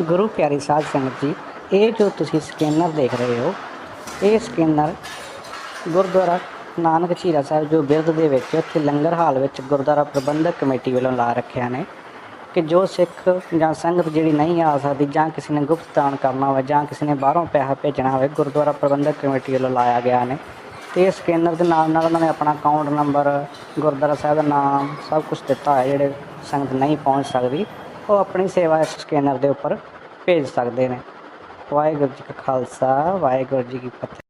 ਗੁਰੂ ਪਿਆਰੀ ਸਾਧ ਸੰਗਤ ਜੀ, ਇਹ ਜੋ ਤੁਸੀਂ ਸਕੈਨਰ ਦੇਖ ਰਹੇ ਹੋ, ਇਹ ਸਕੈਨਰ ਗੁਰਦੁਆਰਾ ਨਾਨਕ ਝੀਰਾ ਸਾਹਿਬ ਜੋ ਬਿਰਧ ਦੇ ਵਿੱਚ ਉੱਥੇ ਲੰਗਰ ਹਾਲ ਵਿੱਚ ਗੁਰਦੁਆਰਾ ਪ੍ਰਬੰਧਕ ਕਮੇਟੀ ਵੱਲੋਂ ਲਾ ਰੱਖਿਆ ਨੇ ਕਿ ਜੋ ਸਿੱਖ ਜਾਂ ਸੰਗਤ ਜਿਹੜੀ ਨਹੀਂ ਆ ਸਕਦੀ ਜਾਂ ਕਿਸੇ ਨੇ ਗੁਪਤ ਦਾਨ ਕਰਨਾ ਹੋਵੇ ਜਾਂ ਕਿਸੇ ਨੇ ਬਾਹਰੋਂ ਪੈਸਾ ਭੇਜਣਾ ਹੋਵੇ, ਗੁਰਦੁਆਰਾ ਪ੍ਰਬੰਧਕ ਕਮੇਟੀ ਵੱਲੋਂ ਲਾਇਆ ਗਿਆ ਨੇ। ਤੇ ਇਹ ਸਕੈਨਰ ਦੇ ਨਾਲ ਨਾਲ ਉਹਨਾਂ ਨੇ ਆਪਣਾ ਅਕਾਊਂਟ ਨੰਬਰ, ਗੁਰਦੁਆਰਾ ਸਾਹਿਬ ਦਾ ਨਾਮ, ਸਭ ਕੁਝ ਦਿੱਤਾ ਹੈ, ਜਿਹੜੇ ਸੰਗਤ ਨਹੀਂ ਪਹੁੰਚ ਸਕਦੀ। ਉਹ ਆਪਣੀ ਸੇਵਾ ਇਸ ਸਕੈਨਰ ਦੇ ਉੱਪਰ ਭੇਜ ਸਕਦੇ ਨੇ। ਵਾਹਿਗੁਰੂ ਜੀ ਕਾ ਖਾਲਸਾ, ਵਾਹਿਗੁਰੂ ਜੀ ਕੀ ਫਤਿਹ।